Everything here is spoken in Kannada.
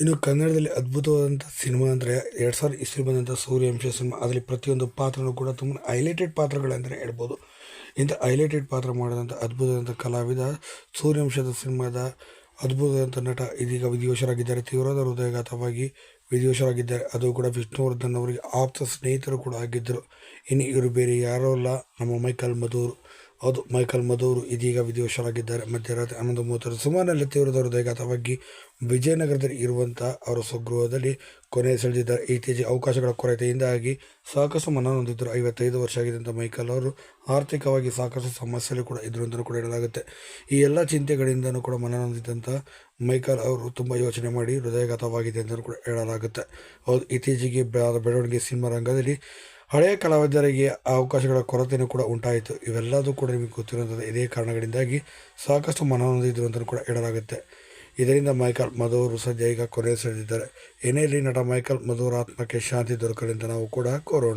ಇನ್ನು ಕನ್ನಡದಲ್ಲಿ ಅದ್ಭುತವಾದಂಥ ಸಿನಿಮಾ ಅಂದರೆ ಎರಡು ಸಾವಿರ ಇಸ್ವಿ ಬಂದಂಥ ಸೂರ್ಯವಂಶ ಸಿನಿಮಾ, ಅದರಲ್ಲಿ ಪ್ರತಿಯೊಂದು ಪಾತ್ರನೂ ಕೂಡ ತುಂಬ ಹೈಲೈಟೆಡ್ ಪಾತ್ರಗಳಂತಲೇ ಹೇಳ್ಬೋದು. ಇಂಥ ಹೈಲೈಟೆಡ್ ಪಾತ್ರ ಮಾಡಿದಂಥ ಅದ್ಭುತವಾದಂಥ ಕಲಾವಿದ ಸೂರ್ಯವಂಶದ ಸಿನಿಮಾದ ಅದ್ಭುತವಾದಂಥ ನಟ ಇದೀಗ ವಿಧಿವಶರಾಗಿದ್ದಾರೆ. ತೀವ್ರವಾದ ಹೃದಯಘಾತವಾಗಿ ವಿಧಿವಶರಾಗಿದ್ದಾರೆ. ಅದು ಕೂಡ ವಿಷ್ಣುವರ್ಧನ್ ಅವರಿಗೆ ಆಪ್ತ ಸ್ನೇಹಿತರು ಕೂಡ ಆಗಿದ್ದರು. ಇನ್ನು ಇವರು ಬೇರೆ ಯಾರೋ ಅಲ್ಲ. ನಮ್ಮ ಮೈಕಲ್ ಮಧೂರು. ಹೌದು ಮೈಕಲ್ ಮಧೂರು ಇದೀಗ ವಿಧಿವಶರಾಗಿದ್ದಾರೆ ಮಧ್ಯರಾತ್ರಿ ಹನ್ನೊಂದು ಮೂವತ್ತರ ಸುಮಾರಿನಲ್ಲಿ ತೀವ್ರದ ಹೃದಯಘಾತವಾಗಿ ವಿಜಯನಗರದಲ್ಲಿ ಇರುವಂಥ ಅವರ ಸ್ವಗೃಹದಲ್ಲಿ ಕೊನೆ ಸೆಳೆದಿದ್ದಾರೆ ಇತ್ತೀಚೆಗೆ ಅವಕಾಶಗಳ ಕೊರತೆಯಿಂದಾಗಿ ಸಾಕಷ್ಟು ಮನ ಹೊಂದಿದ್ದರು ಐವತ್ತೈದು ವರ್ಷ ಆಗಿದ್ದಂಥ ಮೈಕಲ್ ಅವರು ಆರ್ಥಿಕವಾಗಿ ಸಾಕಷ್ಟು ಸಮಸ್ಯೆಗಳು ಕೂಡ ಇದ್ರು ಅಂತಲೂ ಕೂಡ ಹೇಳಲಾಗುತ್ತೆ. ಈ ಎಲ್ಲ ಚಿಂತೆಗಳಿಂದನೂ ಕೂಡ ಮನ ಹೊಂದಿದ್ದಂಥ ಮೈಕಲ್ ಅವರು ತುಂಬ ಯೋಚನೆ ಮಾಡಿ ಹೃದಯಘಾತವಾಗಿದೆ ಅಂತಲೂ ಕೂಡ ಹೇಳಲಾಗುತ್ತೆ. ಹೌದು, ಇತ್ತೀಚೆಗೆ ಬೆಳ- ಬೆಳವಣಿಗೆ ಸಿನಿಮಾ ರಂಗದಲ್ಲಿ ಹಳೆಯ ಕಲಾವಿದರಿಗೆ ಅವಕಾಶಗಳ ಕೊರತೆಯೂ ಕೂಡ ಉಂಟಾಯಿತು. ಇವೆಲ್ಲದೂ ಕೂಡ ನಿಮಗೆ ಗೊತ್ತಿರುವಂಥದ್ದು ಇದೇ ಕಾರಣಗಳಿಂದಾಗಿ ಸಾಕಷ್ಟು ಮನನೊಂದಿದ್ರು ಅಂತಲೂ ಕೂಡ ಹೇಳಲಾಗುತ್ತೆ. ಇದರಿಂದ ಮೈಕಲ್ ಮಧುವರು ಸದ್ಯ ಈಗ ಕೊನೆ ಸೆಳೆದಿದ್ದಾರೆ ಏನೇ ಇರಲಿ ನಟ ಮೈಕಲ್ ಮಧುವರ ಆತ್ಮಕ್ಕೆ ಶಾಂತಿ ದೊರಕಲಿ ಅಂತ ನಾವು ಕೂಡ ಕೋರೋಣ.